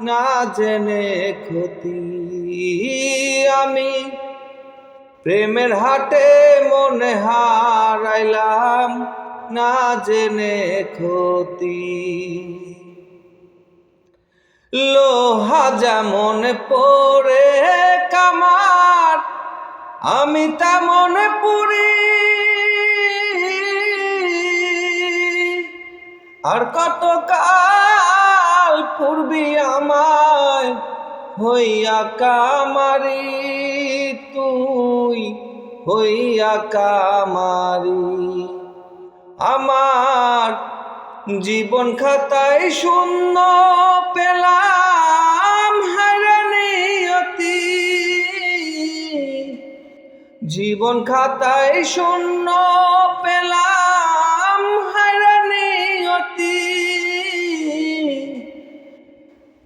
না জেনে ক্ষতি। আমি প্রেমের হাটে মনে হারাইলাম, না জেনে ক্ষতি। লোহা যেমন পরে কামার, আমি তেমন পুরি। আর কত কাল পূর্বি আমায়? হইয়া কামারি, তুই হইয়া কামারি। আমার জীবন খাতায় শূন্য পেলাম হারানিয়তি জীবন খাতায় শূন্য পেলাম হারানিয়তি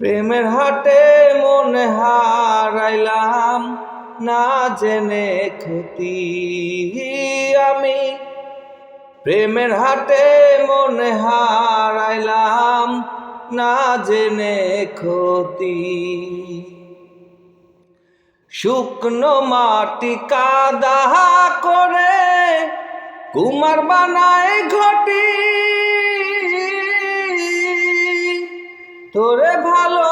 প্রেমের হাটে মনে হারাইলাম, না জেনে ক্ষতি আমি। প্রেমের হাটে মনে হারাইলাম, না জেনে ক্ষতি। শুকনো মাটি কাদা করে কুমার বানায় ঘটি তোরে ভালো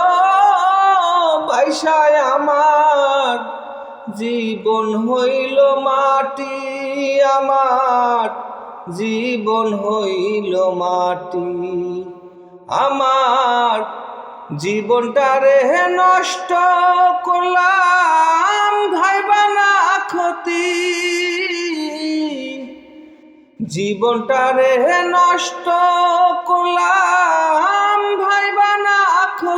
পয়সায় আমার। জীবন হইল মাটি আমার। জীবন হইল মাটি আমার। জীবনটা রে নষ্ট করলাম ভাইবা না ক্ষতি। জীবনটা রে নষ্ট করলাম